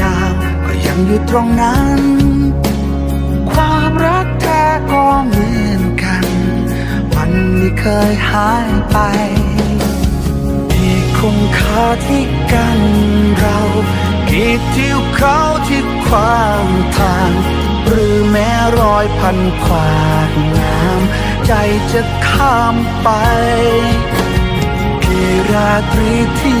ดาว ก็ยังอยู่ตรงนั้น ความรักแท้ก็เหมือนกัน มันไม่เคยหายไป มีคุณค่าที่กันเรากีดที่เขาที่ความทาง หรือแม้รอยพันขวากงามใจจะข้ามไปกี่ราตรีที่